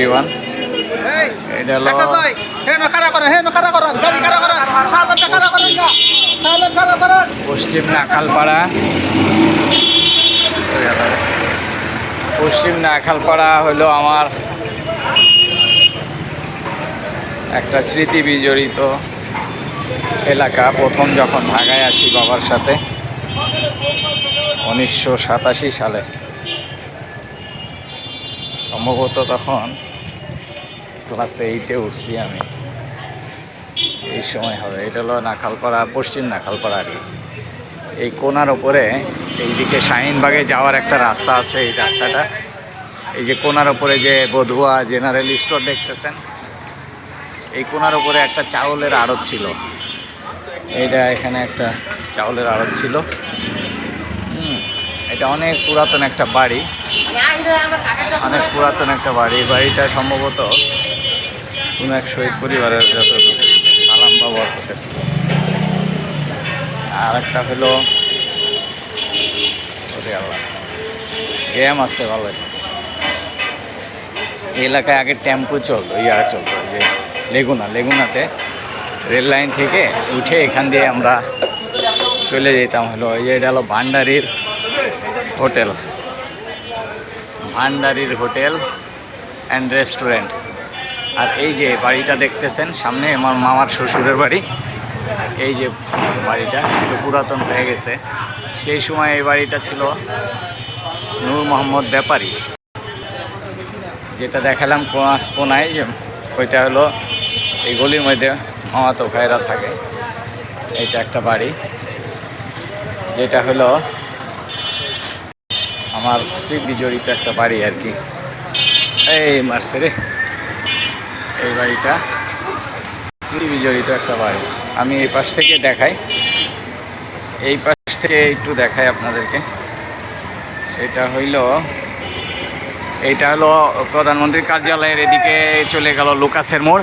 Everyone এটা হলো পশ্চিম নাখালপাড়া। পশ্চিম নাখালপাড়া হলো আমার একটা স্মৃতি বিজড়িত এলাকা। প্রথম যখন ঢাকায় আসি বাবার সাথে উনিশশো সাতাশি সালে। সম্ভবত তখন ক্লাস এইটে উঠছি আমি। এই সময় হবে। এটা হলো নাখালপাড়া পশ্চিম নাখালপাড়া আর এই কোনার ওপরে এইদিকে শাহিনবাগে যাওয়ার একটা রাস্তা আছে এই রাস্তাটা। এই যে কোনার ওপরে যে বধুয়া জেনারেল স্টোর দেখতেছেন এই কোনার ওপরে একটা চাউলের আড়ত ছিল। এইটা এখানে একটা চাউলের আড়ত ছিল। এটা অনেক পুরাতন একটা বাড়ি। অনেক পুরাতন একটা বাড়ি। এই বাড়িটা সম্ভবত কোনো এক শহীদ পরিবারের যত সালাম বাবার হোটেল আর একটা হলো গেম আছে ভালো এই এলাকায় আগে টেম্পো চলতো, ইয়া চলতো যে লেগুনা, লেগুনাতে রেল লাইন থেকে উঠে এখান দিয়ে আমরা চলে যেতাম, হলো এটা হলো ভান্ডারির হোটেল। ভান্ডারির হোটেল অ্যান্ড রেস্টুরেন্ট আর এই যে বাড়িটা দেখতেছেন, সামনে আমার মামার শ্বশুরের বাড়ি। এই যে বাড়িটা একটু পুরাতন হয়ে গেছে। সেই সময় এই বাড়িটা ছিল নূর মোহাম্মদ ব্যাপারী। যেটা দেখালাম কোনা- কোনায় যে ওইটা হলো এই গলির মধ্যে মামাতো ভাইরা থাকে। এইটা একটা বাড়ি। যেটা হলো আমার স্মৃতি জড়িত একটা বাড়ি আর কি। এই মারছে রে। এই বাড়িটা। স্মৃতি বিজড়িত একটা বাড়ি। আমি এই পাশ থেকে দেখাই। এই পাশ থেকে একটু দেখাই আপনাদেরকে। সেটা হইল, এইটা হলো প্রধানমন্ত্রীর কার্যালয়ের এদিকে চলে গেল লোকাসের মোড়।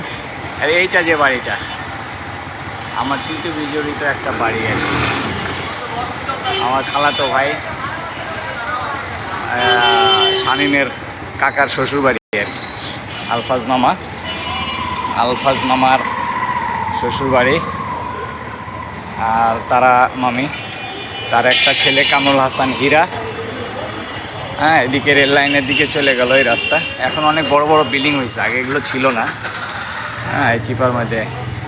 আর এইটা যে বাড়িটা, আমার স্মৃতি বিজড়িত একটা বাড়ি আর আমার খালাতো ভাই শামীমের কাকার শ্বশুর বাড়ি আর আলফাজ মামা। আলফাজ মামার শ্বশুরবাড়ি। আর তারা মামি। তার একটা ছেলে কামরুল হাসান হীরা। হ্যাঁ এদিকে রেল লাইনের দিকে চলে গেল এই রাস্তা। এখন অনেক বড় বড় বিল্ডিং হয়েছে, আগে এগুলো ছিল না। হ্যাঁ এই চিপার মধ্যে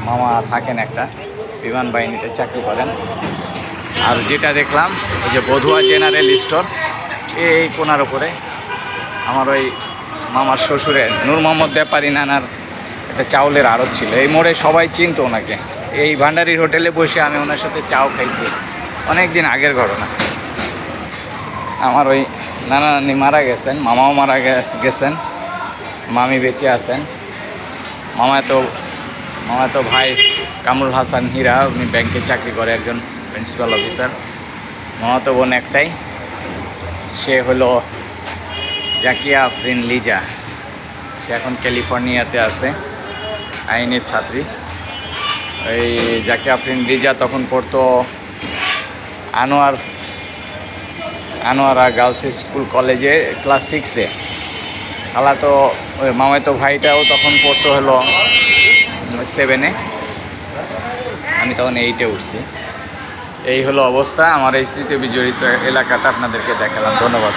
মামা থাকেন একটা, বিমান বাহিনীতে চাকরি করেন। আর যেটা দেখলাম ওই যে বধুয়া জেনারেল স্টোর, এই কোনার ওপরে আমার ওই মামার শ্বশুরের, নূর মোহাম্মদ ব্যাপারী নানার একটা চাউলের আড়ত ছিল। এই মোড়ে সবাই চিনতো ওনাকে। এই ভান্ডারির হোটেলে বসে আমি ওনার সাথে চাও খাইছি। অনেক দিন আগের ঘটনা। আমার ওই নানা নানি মারা গেছেন, মামাও মারা গেছেন, মামি বেঁচে আছেন। মামা তো মামা তো ভাই কামরুল হাসান হীরা, উনি ব্যাংকে চাকরি করে একজন প্রিন্সিপাল অফিসার। মামা তো বোন একটাই। সে হলো জাকিয়া আফরিন লিজা সে এখন ক্যালিফোর্নিয়াতে আছে। আইনের ছাত্রী। এই জাকিয়া আফরিন লিজা তখন পড়তো আনোয়ার, আনোয়ারা গার্লস স্কুল কলেজে ক্লাস সিক্সে খালা তো, ওই মামাতো ভাইটাও তখন পড়তো হলো সেভেনে আমি তখন এইটে উঠছি। এই হলো অবস্থা। আমার এই স্মৃতি বিজড়িত এলাকাটা আপনাদেরকে দেখালাম। ধন্যবাদ।